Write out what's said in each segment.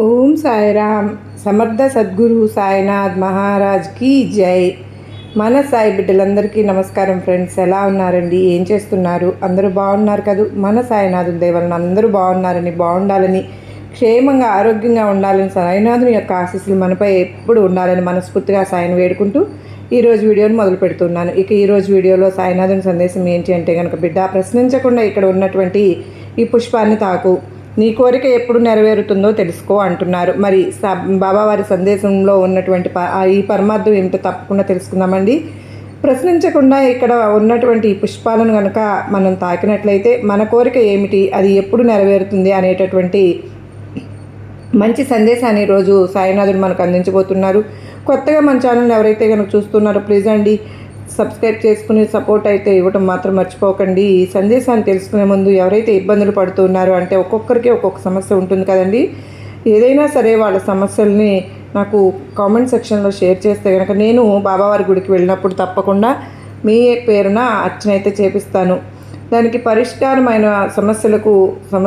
ఓం సాయిరామ్. సమర్థ సద్గురు సాయినాథ్ మహారాజ్ కీ జై. మన సాయి బిడ్డలందరికీ నమస్కారం ఫ్రెండ్స్. ఎలా ఉన్నారండి? ఏం చేస్తున్నారు? అందరూ బాగున్నారు కదా? మన సాయినాథుని దేవలన అందరూ బాగున్నారని బాగుండాలని క్షేమంగా ఆరోగ్యంగా ఉండాలని సాయినాథుని యొక్క ఆశీస్సులు మనపై ఎప్పుడు ఉండాలని మనస్ఫూర్తిగా సాయిని వేడుకుంటూ ఈరోజు వీడియోని మొదలు పెడుతున్నాను. ఇక ఈరోజు వీడియోలో సాయినాథుని సందేశం ఏంటి అంటే కనుక బిడ్డ ప్రశ్నించకుండా ఇక్కడ ఉన్నటువంటి ఈ పుష్పాన్ని తాకు. నీ కోరిక ఎప్పుడు నెరవేరుతుందో తెలుసుకో అంటున్నారు. మరి బాబావారి సందేశంలో ఉన్నటువంటి ప- ఈ పరమార్థం ఏమిటో తప్పకుండా తెలుసుకుందామండి. ప్రశ్నించకుండా ఇక్కడ ఉన్నటువంటి పుష్పాలను కనుక మనం తాకినట్లయితే మన కోరిక ఏమిటి? అది ఎప్పుడు నెరవేరుతుంది అనేటటువంటి మంచి సందేశాన్ని ఈరోజు సాయినాథుడు మనకు అందించబోతున్నారు. కొత్తగా మన ఛానల్ ఎవరైతే కనుక చూస్తున్నారో ప్లీజ్ అండి సబ్స్క్రైబ్ చేసుకుని సపోర్ట్ అయితే ఇవ్వటం మాత్రం మర్చిపోకండి. ఈ సందేశాన్ని తెలుసుకునే ముందు ఎవరైతే ఇబ్బందులు పడుతున్నారో అంటే ఒక్కొక్కరికి ఒక్కొక్క సమస్య ఉంటుంది కదండి. ఏదైనా సరే వాళ్ళ సమస్యల్ని నాకు కామెంట్ సెక్షన్లో షేర్ చేస్తే కనుక నేను బాబావారి గుడికి వెళ్ళినప్పుడు తప్పకుండా మీ పేరున అర్చనైతే చేపిస్తాను. దానికి పరిష్కారమైన సమస్యలకు సమ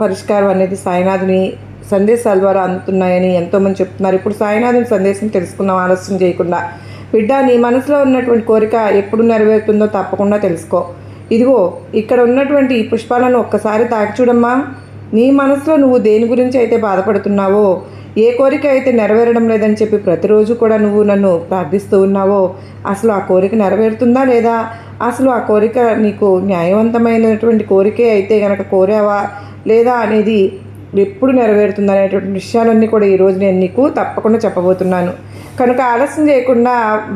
పరిష్కారం అనేది సాయినాథుని సందేశాల ద్వారా అందుతున్నాయని ఎంతోమంది చెప్తున్నారు. ఇప్పుడు సాయినాథుని సందేశం తెలుసుకుందాం ఆలస్యం చేయకుండా. బిడ్డ నీ మనసులో ఉన్నటువంటి కోరిక ఎప్పుడు నెరవేరుతుందో తప్పకుండా తెలుసుకో. ఇదిగో ఇక్కడ ఉన్నటువంటి ఈ పుష్పాలను ఒక్కసారి తాకి చూడమ్మా. నీ మనసులో నువ్వు దేని గురించి అయితే బాధపడుతున్నావో ఏ కోరిక అయితే నెరవేరడం లేదని చెప్పి ప్రతిరోజు కూడా నువ్వు నన్ను ప్రార్థిస్తూ ఉన్నావో అసలు ఆ కోరిక నెరవేరుతుందా లేదా? అసలు ఆ కోరిక నీకు న్యాయవంతమైనటువంటి కోరికే అయితే కనుక కోరావా లేదా అనేది ఎప్పుడు నెరవేరుతుంది అనేటువంటి విషయాలన్నీ కూడా ఈరోజు నేను నీకు తప్పకుండా చెప్పబోతున్నాను. కనుక ఆలస్యం చేయకుండా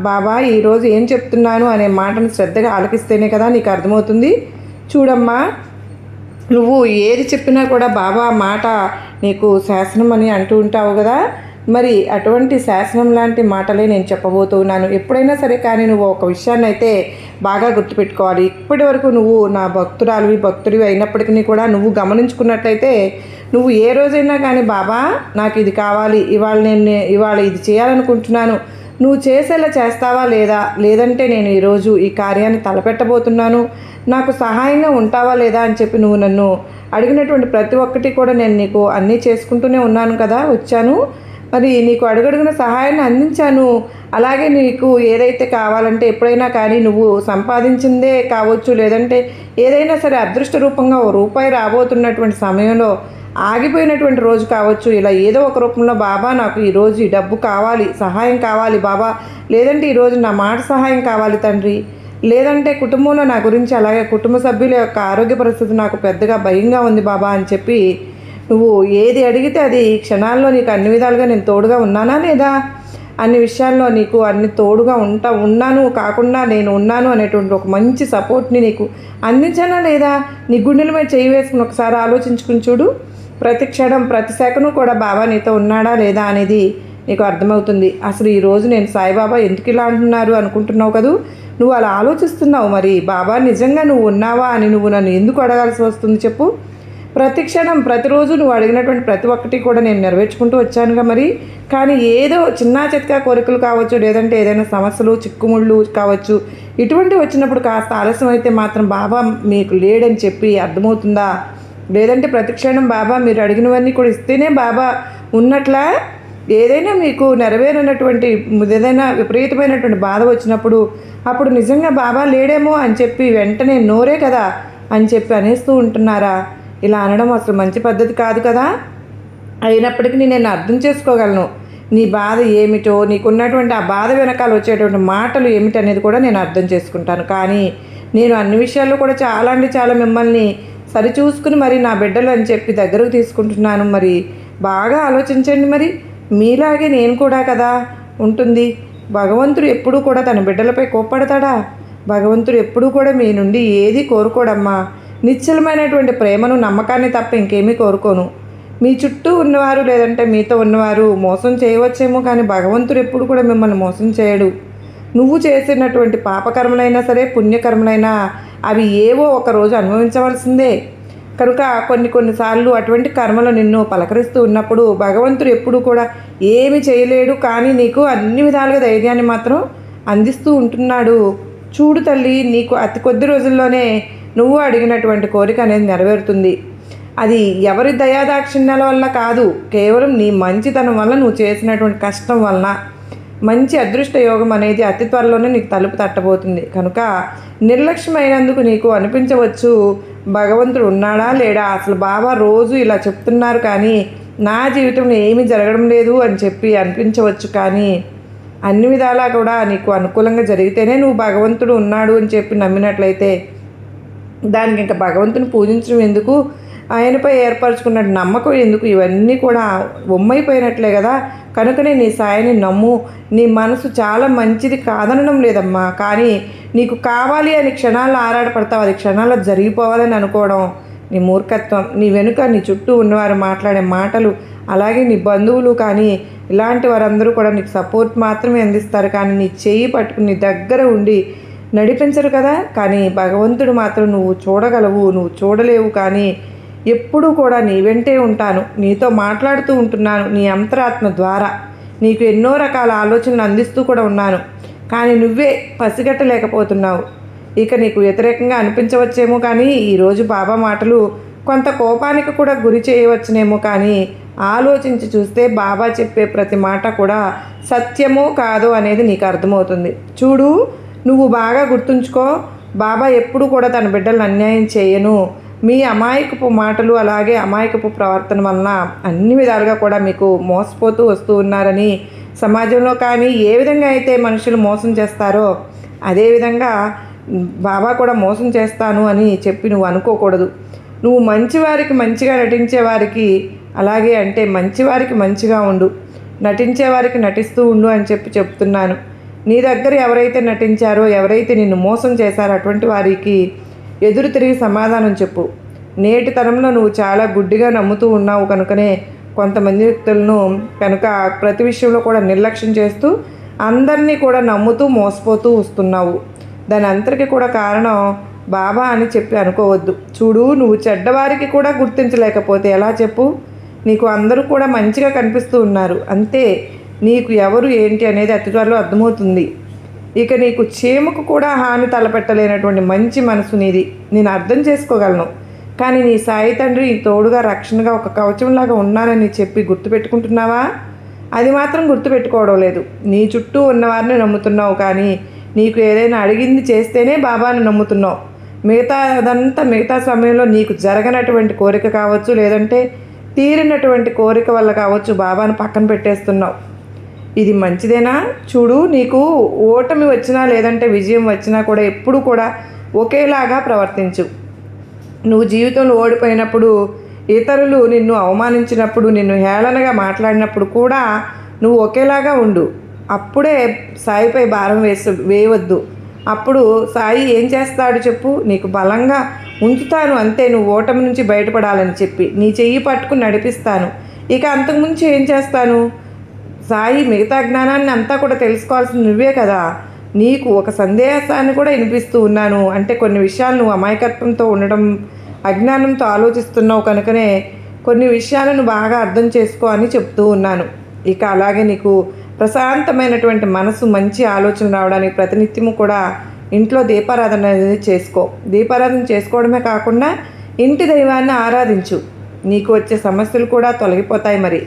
బాబా ఈరోజు ఏం చెప్తున్నాను? అనే మాటను శ్రద్ధగా ఆలకిస్తేనే కదా నీకు అర్థమవుతుంది. చూడమ్మా నువ్వు ఏది చెప్పినా కూడా బాబా మాట నీకు శాసనం అని అంటూ ఉంటావు కదా. మరి అటువంటి శాసనం లాంటి మాటలే నేను చెప్పబోతున్నాను ఎప్పుడైనా సరే కానీ నువ్వు ఒక విషయాన్ని అయితే బాగా గుర్తుపెట్టుకోవాలి. ఇప్పటి వరకు నువ్వు నా భక్తురాలివి భక్తుడివి అయినప్పటికీ కూడా నువ్వు గమనించుకున్నట్లయితే నువ్వు ఏ రోజైనా కానీ బాబా నాకు ఇది కావాలి. ఇవాళ నేను ఇవాళ ఇది చేయాలనుకుంటున్నాను. నువ్వు చేసేలా చేస్తావా లేదా? లేదంటే నేను ఈరోజు ఈ కార్యాన్ని తలపెట్టబోతున్నాను. నాకు సహాయంగా ఉంటావా లేదా? అని చెప్పి నువ్వు నన్ను అడిగినటువంటి ప్రతి ఒక్కటి కూడా నేను నీకు అన్నీ చేసుకుంటూనే ఉన్నాను కదా వచ్చాను. మరి నీకు అడుగడుగున సహాయాన్ని అందించాను. అలాగే నీకు ఏదైతే కావాలంటే ఎప్పుడైనా కానీ నువ్వు సంపాదించిందే కావచ్చు. లేదంటే ఏదైనా సరే అదృష్ట రూపంగా ఓ రూపాయి రాబోతున్నటువంటి సమయంలో ఆగిపోయినటువంటి రోజు కావచ్చు ఇలా ఏదో ఒక రూపంలో బాబా నాకు ఈరోజు ఈ డబ్బు కావాలి సహాయం కావాలి బాబా లేదంటే ఈరోజు నా మాట సహాయం కావాలి తండ్రి లేదంటే కుటుంబంలో నా గురించి అలాగే కుటుంబ సభ్యుల యొక్క ఆరోగ్య పరిస్థితి నాకు పెద్దగా భయంగా ఉంది బాబా అని చెప్పి నువ్వు ఏది అడిగితే అది ఈ క్షణాల్లో నీకు అన్ని విధాలుగా నేను తోడుగా ఉన్నానా లేదా? అన్ని విషయాల్లో నీకు అన్ని తోడుగా ఉంటా ఉన్నాను కాకుండా నేను ఉన్నాను అనేటువంటి ఒక మంచి సపోర్ట్ని నీకు అందించానా లేదా? నీ గుండెల మీద చేయి వేసుకుని ఒకసారి ఆలోచించుకుని చూడు. ప్రతి క్షణం ప్రతి సెకను కూడా బాబా నీతో ఉన్నాడా లేదా అనేది నీకు అర్థమవుతుంది. అసలు ఈరోజు నేను సాయిబాబా ఎందుకు ఇలా అంటున్నారు అనుకుంటున్నావు కదూ? నువ్వు అలా ఆలోచిస్తున్నావు మరి. బాబా నిజంగా నువ్వు ఉన్నావా అని నువ్వు నన్ను ఎందుకు అడగాల్సి వస్తుంది చెప్పు. ప్రతి క్షణం ప్రతిరోజు నువ్వు అడిగినటువంటి ప్రతి ఒక్కటి కూడా నేను నెరవేర్చుకుంటూ వచ్చానుగా మరి. కానీ ఏదో చిన్న చిత్కా కోరికలు కావచ్చు లేదంటే ఏదైనా సమస్యలు చిక్కుముళ్ళు కావచ్చు ఇటువంటి వచ్చినప్పుడు కాస్త ఆలస్యం అయితే మాత్రం బాబా మీకు లేడని చెప్పి అర్థమవుతుందా? లేదంటే ప్రతి క్షణం బాబా మీరు అడిగినవన్నీ కూడా ఇస్తేనే బాబా ఉన్నట్లా ఏదైనా మీకు నెరవేరినటువంటి ఏదైనా విపరీతమైనటువంటి బాధ వచ్చినప్పుడు అప్పుడు నిజంగా బాబా లేడేమో అని చెప్పి వెంటనే నోరే కదా అని చెప్పి అనేస్తూ ఉంటున్నారా? ఇలా అనడం అసలు మంచి పద్ధతి కాదు కదా? అయినప్పటికీ నేను అర్థం చేసుకోగలను. నీ బాధ ఏమిటో నీకున్నటువంటి ఆ బాధ వెనకాల వచ్చేటువంటి మాటలు ఏమిటనేది కూడా నేను అర్థం చేసుకుంటాను. కానీ నేను అన్ని విషయాల్లో కూడా చాలా అంటే చాలా మిమ్మల్ని సరిచూసుకుని మరి నా బిడ్డలు అని చెప్పి దగ్గరకు తీసుకుంటున్నాను. మరి బాగా ఆలోచించండి మరి. మీలాగే నేను కూడా కదా ఉంటుంది. భగవంతుడు ఎప్పుడూ కూడా తన బిడ్డలపై కోప్పడతాడా? భగవంతుడు ఎప్పుడూ కూడా మీ నుండి ఏది కోరుకోడమ్మా. నిశ్చలమైనటువంటి ప్రేమను నమ్మకాన్ని తప్ప ఇంకేమీ కోరుకోను. మీ చుట్టూ ఉన్నవారు లేదంటే మీతో ఉన్నవారు మోసం చేయవచ్చేమో కానీ భగవంతుడు ఎప్పుడు కూడా మిమ్మల్ని మోసం చేయడు. నువ్వు చేసినటువంటి పాపకర్మలైనా సరే పుణ్యకర్మలైనా అవి ఏవో ఒక రోజు అనుభవించవలసిందే. కనుక కొన్ని కొన్నిసార్లు అటువంటి కర్మలు నిన్ను పలకరిస్తూ ఉన్నప్పుడు భగవంతుడు ఎప్పుడు కూడా ఏమి చేయలేడు కానీ నీకు అన్ని విధాలుగా ధైర్యాన్ని మాత్రం అందిస్తూ ఉంటున్నాడు. చూడు తల్లి నీకు అతి కొద్ది రోజుల్లోనే నువ్వు అడిగినటువంటి కోరిక అనేది నెరవేరుతుంది. అది ఎవరి దయాదాక్షిణ్యాల వల్ల కాదు కేవలం నీ మంచితనం వల్ల నువ్వు చేసినటువంటి కష్టం వలన. మంచి అదృష్ట యోగం అనేది అతి త్వరలోనే నీకు తలుపు తట్టబోతుంది. కనుక నిర్లక్ష్యమైనందుకు నీకు అనిపించవచ్చు భగవంతుడు ఉన్నాడా లేడా? అసలు బాబా రోజు ఇలా చెప్తున్నారు కానీ నా జీవితంలో ఏమీ జరగడం లేదు అని చెప్పి అనిపించవచ్చు కానీ అన్ని విధాలా కూడా నీకు అనుకూలంగా జరిగితేనే నువ్వు భగవంతుడు ఉన్నాడు అని చెప్పి నమ్మినట్లయితే దానికి ఇంకా భగవంతుని పూజించడం ఎందుకు? ఆయనపై ఏర్పరచుకున్న నమ్మకం ఎందుకు? ఇవన్నీ కూడా ఉమ్మైపోయినట్లే కదా. కనుకనే నీ సాయిని నమ్ము. నీ మనసు చాలా మంచిది కాదనడం లేదమ్మా. కానీ నీకు కావాలి అని క్షణాల్లో ఆరాటపడతావు. అది క్షణాల్లో జరిగిపోవాలని అనుకోవడం నీ మూర్ఖత్వం. నీ వెనుక నీ చుట్టూ ఉన్నవారు మాట్లాడే మాటలు అలాగే నీ బంధువులు కానీ ఇలాంటి వారందరూ కూడా నీకు సపోర్ట్ మాత్రమే అందిస్తారు. కానీ నీ చేయి పట్టుకుని నీ దగ్గర ఉండి నడిపించరు కదా. కానీ భగవంతుడు మాత్రం నువ్వు చూడగలవు నువ్వు చూడలేవు. కానీ ఎప్పుడూ కూడా నీ వెంటే ఉంటాను. నీతో మాట్లాడుతూ ఉంటున్నాను నీ అంతరాత్మ ద్వారా. నీకు ఎన్నో రకాల ఆలోచనలు అందిస్తూ కూడా ఉన్నాను. కానీ నువ్వే పసిగట్టలేకపోతున్నావు. ఇక నీకు వ్యతిరేకంగా అనిపించవచ్చేమో కానీ ఈరోజు బాబా మాటలు కొంత కోపానికి కూడా గురి చేయవచ్చునేమో కానీ ఆలోచించి చూస్తే బాబా చెప్పే ప్రతి మాట కూడా సత్యమో కాదో అనేది నీకు అర్థమవుతుంది. చూడు నువ్వు బాగా గుర్తుంచుకో. బాబా ఎప్పుడు కూడా తన బిడ్డలను అన్యాయం చేయను. మీ అమాయకపు మాటలు అలాగే అమాయకపు ప్రవర్తన వలన అన్ని విధాలుగా కూడా మీకు మోసపోతూ వస్తూ ఉన్నారని సమాజంలో కానీ ఏ విధంగా అయితే మనుషులు మోసం చేస్తారో అదేవిధంగా బాబా కూడా మోసం చేస్తాను అని చెప్పి నువ్వు అనుకోకూడదు. నువ్వు మంచివారికి మంచిగా నటించే వారికి అలాగే అంటే మంచివారికి మంచిగా ఉండు. నటించే వారికి నటిస్తూ ఉండు అని చెప్పి చెప్తున్నాను. నీ దగ్గర ఎవరైతే నటించారో ఎవరైతే నిన్ను మోసం చేశారో అటువంటి వారికి ఎదురు తిరిగి సమాధానం చెప్పు. నేటి తరంలో నువ్వు చాలా గుడ్డిగా నమ్ముతూ ఉన్నావు కనుకనే కొంతమంది వ్యక్తులను కనుక ప్రతి విషయంలో కూడా నిర్లక్ష్యం చేస్తూ అందరినీ కూడా నమ్ముతూ మోసపోతూ వస్తున్నావు. దాని అంతటికి కూడా కారణం బాబా అని చెప్పి అనుకోవద్దు. చూడు నువ్వు చెడ్డవారికి కూడా గుర్తించలేకపోతే ఎలా చెప్పు? నీకు అందరూ కూడా మంచిగా కనిపిస్తూ ఉన్నారు. అంతే నీకు ఎవరు ఏంటి అనేది అతి త్వరలో అర్థమవుతుంది. ఇక నీకు చీమకు కూడా హాని తలపెట్టలేనటువంటి మంచి మనసు నీది. నేను అర్థం చేసుకోగలను. కానీ నీ సాయి తండ్రి నీ తోడుగా రక్షణగా ఒక కవచంలాగా ఉన్నానని చెప్పి గుర్తుపెట్టుకుంటున్నావా? అది మాత్రం గుర్తుపెట్టుకోవడం లేదు. నీ చుట్టూ ఉన్నవారిని నమ్ముతున్నావు కానీ నీకు ఏదైనా అడిగింది చేస్తేనే బాబాను నమ్ముతున్నావు. మిగతా అదంతా మిగతా సమయంలో నీకు జరగనటువంటి కోరిక కావచ్చు లేదంటే తీరినటువంటి కోరిక వల్ల కావచ్చు బాబాను పక్కన పెట్టేస్తున్నావు. ఇది మంచిదేనా? చూడు నీకు ఓటమి వచ్చినా లేదంటే విజయం వచ్చినా కూడా ఎప్పుడు కూడా ఒకేలాగా ప్రవర్తించు. నువ్వు జీవితంలో ఓడిపోయినప్పుడు ఇతరులు నిన్ను అవమానించినప్పుడు నిన్ను హేళనగా మాట్లాడినప్పుడు కూడా నువ్వు ఒకేలాగా ఉండు. అప్పుడే సాయిపై భారం వేసు వేయవద్దు. అప్పుడు సాయి ఏం చేస్తాడు చెప్పు? నీకు బలంగా ఉంచుతాను అంతే నువ్వు ఓటమి నుంచి బయటపడాలని చెప్పి. నీ చెయ్యి పట్టుకుని నడిపిస్తాను. ఇక అంతకుముందు ఏం చేస్తాను? సాయి మిగతా జ్ఞానాన్ని అంతా కూడా తెలుసుకోవాల్సింది నువ్వే కదా. నీకు ఒక సందేశాన్ని కూడా వినిపిస్తూ ఉన్నాను. అంటే కొన్ని విషయాలు నువ్వు అమాయకత్వంతో ఉండడం అజ్ఞానంతో ఆలోచిస్తున్నావు కనుకనే కొన్ని విషయాలను బాగా అర్థం చేసుకో అని చెప్తూ ఉన్నాను. ఇక అలాగే నీకు ప్రశాంతమైనటువంటి మనసు మంచి ఆలోచన రావడానికి ప్రతినిత్యము కూడా ఇంట్లో దీపారాధన అనేది చేసుకో. దీపారాధన చేసుకోవడమే కాకుండా ఇంటి దైవాన్ని ఆరాధించు. నీకు వచ్చే సమస్యలు కూడా తొలగిపోతాయి మరి.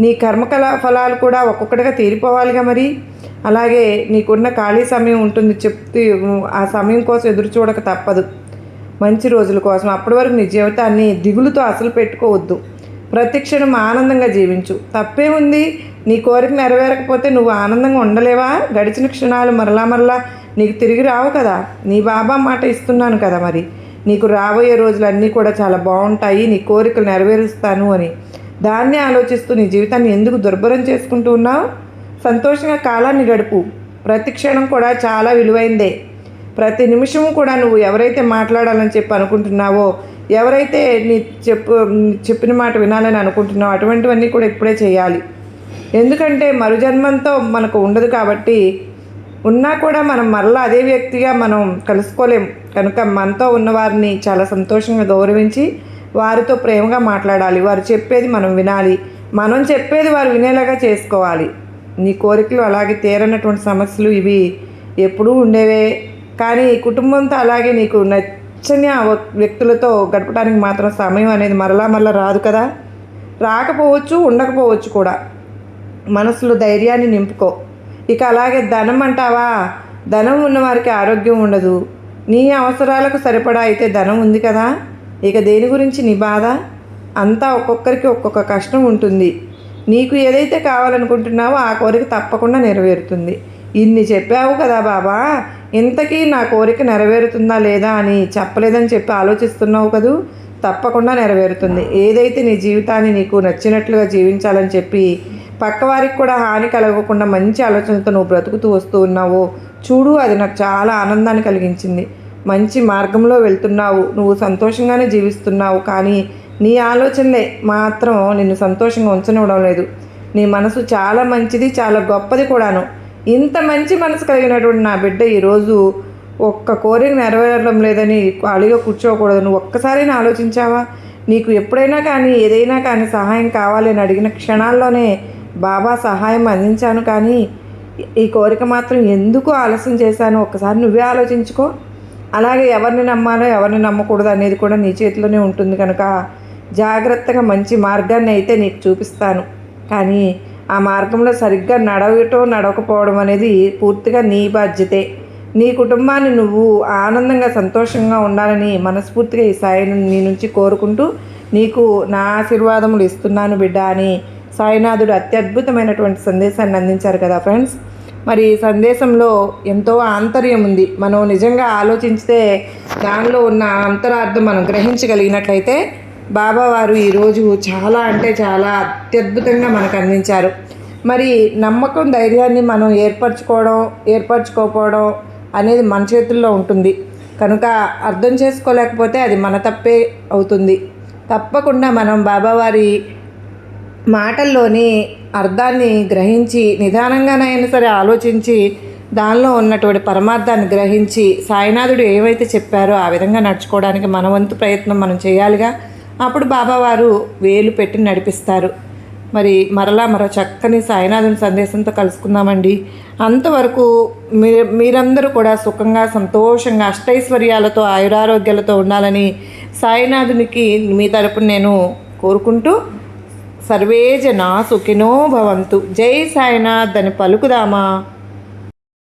నీ కర్మకళ ఫలాలు కూడా ఒక్కొక్కటిగా తీరిపోవాలిగా మరి. అలాగే నీకున్న ఖాళీ సమయం ఉంటుంది చెప్తూ ఆ సమయం కోసం ఎదురు చూడక తప్పదు. మంచి రోజుల కోసం అప్పటి వరకు నీ జీవితాన్ని దిగులుతో అసలు పెట్టుకోవద్దు. ప్రతి క్షణం ఆనందంగా జీవించు. తప్పే ఉంది నీ కోరిక నెరవేరకపోతే నువ్వు ఆనందంగా ఉండలేవా? గడిచిన క్షణాలు మరలా మరలా నీకు తిరిగి రావు కదా. నీ బాబా మాట ఇస్తున్నాను కదా మరి. నీకు రాబోయే రోజులన్నీ కూడా చాలా బాగుంటాయి నీ కోరికలు నెరవేరుస్తాను అని. దాన్ని ఆలోచిస్తూ నీ జీవితాన్ని ఎందుకు దుర్భరం చేసుకుంటూ ఉన్నావు? సంతోషంగా కాలాన్ని గడుపు. ప్రతి క్షణం కూడా చాలా విలువైందే. ప్రతి నిమిషము కూడా నువ్వు ఎవరైతే మాట్లాడాలని చెప్పి అనుకుంటున్నావో ఎవరైతే నీ చెప్పు చెప్పిన మాట వినాలని అనుకుంటున్నావో అటువంటివన్నీ కూడా ఇప్పుడే చేయాలి. ఎందుకంటే మరుజన్మంతో మనకు ఉండదు కాబట్టి ఉన్నా కూడా మనం మరలా అదే వ్యక్తిగా మనం కలుసుకోలేం. కనుక మనతో ఉన్నవారిని చాలా సంతోషంగా గౌరవించి వారితో ప్రేమగా మాట్లాడాలి. వారు చెప్పేది మనం వినాలి. మనం చెప్పేది వారు వినేలాగా చేసుకోవాలి. నీ కోరికలు అలాగే తీరనటువంటి సమస్యలు ఇవి ఎప్పుడూ ఉండేవే. కానీ కుటుంబంతో అలాగే నీకు నచ్చని వ్యక్తులతో గడపడానికి మాత్రం సమయం అనేది మరలా మరలా రాదు కదా. రాకపోవచ్చు ఉండకపోవచ్చు కూడా. మనసులో ధైర్యాన్ని నింపుకో. ఇక అలాగే ధనం అంటావా? ధనం ఉన్నవారికి ఆరోగ్యం ఉండదు. నీ అవసరాలకు సరిపడా అయితే ధనం ఉంది కదా. ఇక దేని గురించి నీ బాధ? అంతా ఒక్కొక్కరికి ఒక్కొక్క కష్టం ఉంటుంది. నీకు ఏదైతే కావాలనుకుంటున్నావో ఆ కోరిక తప్పకుండా నెరవేరుతుంది. ఇన్ని చెప్పావు కదా బాబా. ఇంతకీ నా కోరిక నెరవేరుతుందా లేదా అని చెప్పలేదని చెప్పి ఆలోచిస్తున్నావు కదూ? తప్పకుండా నెరవేరుతుంది. ఏదైతే నీ జీవితాన్ని నీకు నచ్చినట్లుగా జీవించాలని చెప్పి పక్కవారికి కూడా హాని కలగకుండా మంచి ఆలోచనతో నువ్వు బ్రతుకుతూ వస్తూ ఉన్నావో చూడు అది నాకు చాలా ఆనందాన్ని కలిగించింది. మంచి మార్గంలో వెళ్తున్నావు. నువ్వు సంతోషంగానే జీవిస్తున్నావు. కానీ నీ ఆలోచనలే మాత్రం నిన్ను సంతోషంగా ఉంచనివ్వడం లేదు. నీ మనసు చాలా మంచిది చాలా గొప్పది కూడాను. ఇంత మంచి మనసు కలిగినటువంటి నా బిడ్డ ఈరోజు ఒక్క కోరిక నెరవేరడం లేదని ఖాళీగా కూర్చోకూడదు. నువ్వు ఒక్కసారైనా ఆలోచించావా? నీకు ఎప్పుడైనా కానీ ఏదైనా కానీ సహాయం కావాలి అని అడిగిన క్షణాల్లోనే బాబా సహాయం అందించాను. కానీ ఈ కోరిక మాత్రం ఎందుకు ఆలస్యం చేశాను ఒక్కసారి నువ్వే ఆలోచించుకో. అలాగే ఎవరిని నమ్మాలో ఎవరిని నమ్మకూడదు అనేది కూడా నీ చేతిలోనే ఉంటుంది కనుక జాగ్రత్తగా మంచి మార్గాన్ని అయితే నీకు చూపిస్తాను. కానీ ఆ మార్గంలో సరిగ్గా నడవటం నడవకపోవడం అనేది పూర్తిగా నీ బాధ్యతే. నీ కుటుంబాన్ని నువ్వు ఆనందంగా సంతోషంగా ఉండాలని మనస్ఫూర్తిగా ఈ సాయిని నీ నుంచి కోరుకుంటూ నీకు నా ఆశీర్వాదములు ఇస్తున్నాను బిడ్డ అని సాయినాథుడు అత్యద్భుతమైనటువంటి సందేశాన్ని అందించారు కదా ఫ్రెండ్స్. మరి ఈ సందేశంలో ఎంతో ఆంతర్యం ఉంది. మనం నిజంగా ఆలోచిస్తే దానిలో ఉన్న అంతరార్థం మనం గ్రహించగలిగినట్లయితే బాబా వారు ఈరోజు చాలా అంటే చాలా అత్యద్భుతంగా మనకు అందించారు. మరి నమ్మకం ధైర్యాన్ని మనం ఏర్పరచుకోవడం ఏర్పరచుకోకపోవడం అనేది మన చేతుల్లో ఉంటుంది. కనుక అర్థం చేసుకోలేకపోతే అది మన తప్పే అవుతుంది. తప్పకుండా మనం బాబావారి మాటల్లోని అర్థాన్ని గ్రహించి నిదానంగానైనా సరే ఆలోచించి దానిలో ఉన్నటువంటి పరమార్థాన్ని గ్రహించి సాయినాథుడు ఏవైతే చెప్పారో ఆ విధంగా నడుచుకోవడానికి మన వంతు ప్రయత్నం మనం చేయాలిగా. అప్పుడు బాబావారు వేలు పెట్టి నడిపిస్తారు. మరి మరలా మరో చక్కని సాయినాథుని సందేశంతో కలుసుకుందామండి. అంతవరకు మీ మీరందరూ కూడా సుఖంగా సంతోషంగా అష్టైశ్వర్యాలతో ఆయురారోగ్యాలతో ఉండాలని సాయినాథునికి మీ తరపున నేను కోరుకుంటూ సర్వే జనా సుఖినో భవంతు. జై సాయినాథ్ అని పలుకుదామా?